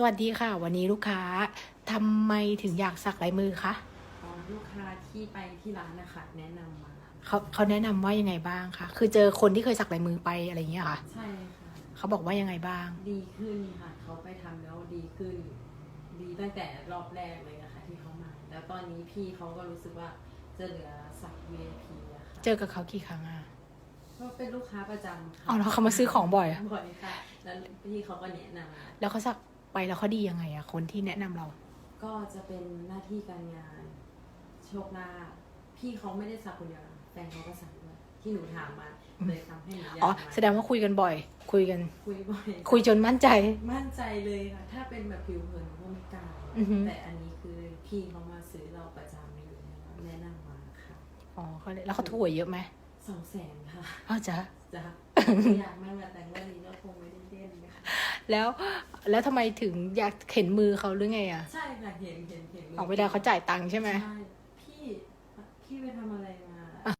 สวัสดีค่ะ วันนี้ลูกค้าทำไมถึงอยากสักลายมือคะอ๋อลูกค้าที่ไปที่ร้านนะคะแนะนำมาเขาเขาแนะนำว่ายังไงบ้างคะคือเจอคนที่เคยสักลายมือไปอะไรอย่างเงี้ยค่ะใช่ค่ะเขาบอกว่ายังไงบ้าง ดีขึ้นค่ะเขาไปทำแล้วดีขึ้น ดีตั้งแต่รอบแรกเลยนะคะที่เขามา แล้วตอนนี้พี่เขาก็รู้สึกว่าจะเหลือสัก VIP อะค่ะเจอกับเขากี่ครั้งอะก็เป็นลูกค้าประจำค่ะอ๋อแล้วเขามาซื้อของบ่อยอะบ่อยค่ะแล้วพี่เขาก็แนะนำ แล้วเขาสัก ไปแล้วเขาดียังไงอะคนที่แนะนำเรา ก็จะเป็นหน้าที่การงาน โชคลาภพี่เขาไม่ได้สักคนเดียวนะแฟนเขาก็สักด้วยที่หนูถามมาเลยทำให้หนูอยากอ๋อ มาแสดงว่าคุยกันบ่อย คุยกัน คุยบ่อยคุยจนมั่นใจ มั่นใจเลยค่ะ ถ้าเป็นแบบผิวเผินก็ไม่กล้าอือฮึแต่อันนี้คือพี่เขามาซื้อเราประจำอยู่แล้วแนะนำมาค่ะอ๋อเขาเลยแล้วเขาถูกเยอะไหมสองแสนค่ะอ้าวจ้ะ จ้ะ อยากมากแต่ว่านี้ก็คงไม่ได้เล่นนะคะแล้ว แล้วทำไมถึงอยากเห็นมือเขาหรือไงอะใช่ค่ะเห็นเห็นเห็นออกเวลาเขาจ่ายตังค์ใช่ไหมใช่พี่พี่ไปทำอะไร